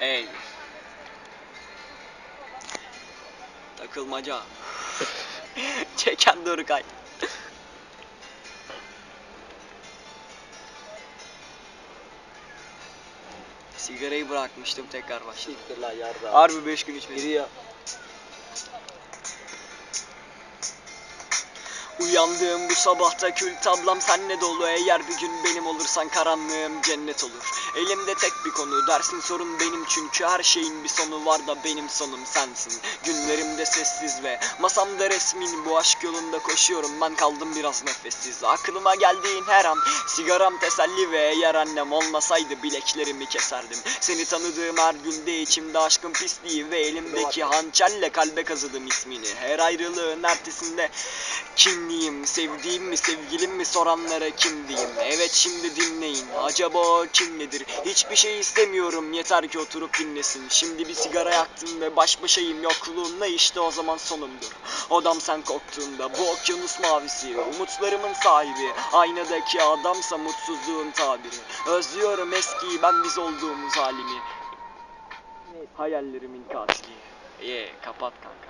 Ey. Takılmaca. Çeken Dorukay. Sigarayı bırakmıştım tekrar başladım. Siktir lan yarda. Harbi 5 gün içmedim. Biri ya. Uyandığım bu sabahta kül tablam senle dolu. Eğer bir gün benim olursan karanlığım cennet olur. Elimde tek bir konu dersin sorun benim. Çünkü Her şeyin bir sonu var da benim sonum sensin. Günlerimde sessiz ve masamda resmin. Bu aşk yolunda koşuyorum ben kaldım biraz nefessiz. Aklıma geldiğin her an sigaram teselli Ve eğer annem olmasaydı bileklerimi keserdim. Seni tanıdığım her günde içimde aşkın pisliği Ve elimdeki hançerle kalbe kazıdım ismini. Her ayrılığın ertesinde Kimliyim, sevdiğim mi, sevgilim mi? Soranlara kim diyeyim? Evet şimdi dinleyin, acaba o kim nedir? Hiçbir şey istemiyorum, yeter ki oturup dinlesin. Şimdi bir sigara yaktım ve baş başayım. Yokluğunla işte o zaman sonumdur. Odam sen koktuğunda, bu okyanus mavisi. Umutlarımın sahibi, aynadaki adamsa mutsuzluğun tabiri. Özlüyorum eskiyi, ben biz olduğumuz halimi. Hayallerimin katili. Ye, kapat kanka